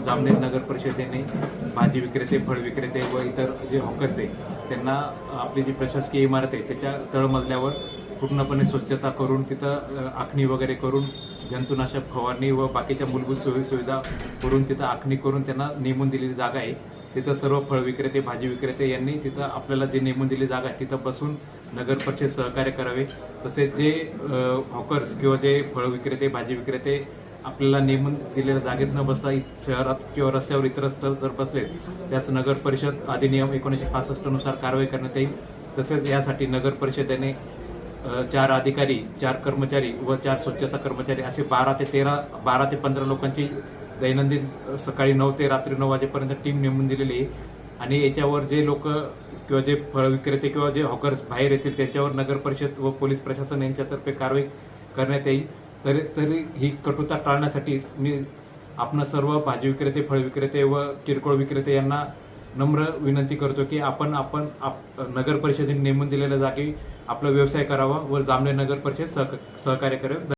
जामनेर नगर परिषदेने भाजी विक्रेते फळ विक्रेते व इतर जे हॉकर्स आहे त्यांना आपली जी प्रशासकीय इमारत आहे त्याच्या तळमजल्यावर पूर्णपणे स्वच्छता करून तिथं आखणी वगैरे करून जंतुनाशक फवारणी व बाकीच्या मूलभूत सोयी सुविधा करून तिथं आखणी करून त्यांना नेमून दिलेली जागा आहे. तिथं सर्व फळ विक्रेते भाजी विक्रेते यांनी तिथं आपल्याला जे नेमून दिली जागा आहे तिथं बसून नगर परिषद सहकार्य करावे. तसेच जे हॉकर्स किंवा जे फळ विक्रेते भाजी विक्रेते आपल्याला नेमून दिलेल्या जागेत न बसता शहरात किंवा रस्त्यावर इतरत्र जर बसले त्याच नगर परिषद अधिनियम एकोणीसशे पासष्टनुसार कारवाई करण्यात येईल. तसेच यासाठी नगर परिषदेने चार अधिकारी चार कर्मचारी व चार स्वच्छता कर्मचारी असे बारा ते तेरा बारा ते पंधरा लोकांची दैनंदिन सकाळी नऊ ते रात्री नऊ वाजेपर्यंत टीम नेमून दिलेली आहे. आणि याच्यावर जे लोक किंवा जे फळ विक्रेते किंवा जे हॉकर्स बाहेर येतील त्यांच्यावर नगर परिषद व पोलीस प्रशासन यांच्यातर्फे कारवाई करण्यात येईल. तरी तरी ही कटुता टाळण्यासाठी मी आपण सर्व भाजी विक्रेते फळ विक्रेते व किरकोळ विक्रेते यांना नम्र विनंती करतो की आपण आपण आप नगर परिषदेने नेमून दिलेल्या जागी आपला व्यवसाय करावा व जामले नगर परिषद सहक सहकार्य करेल.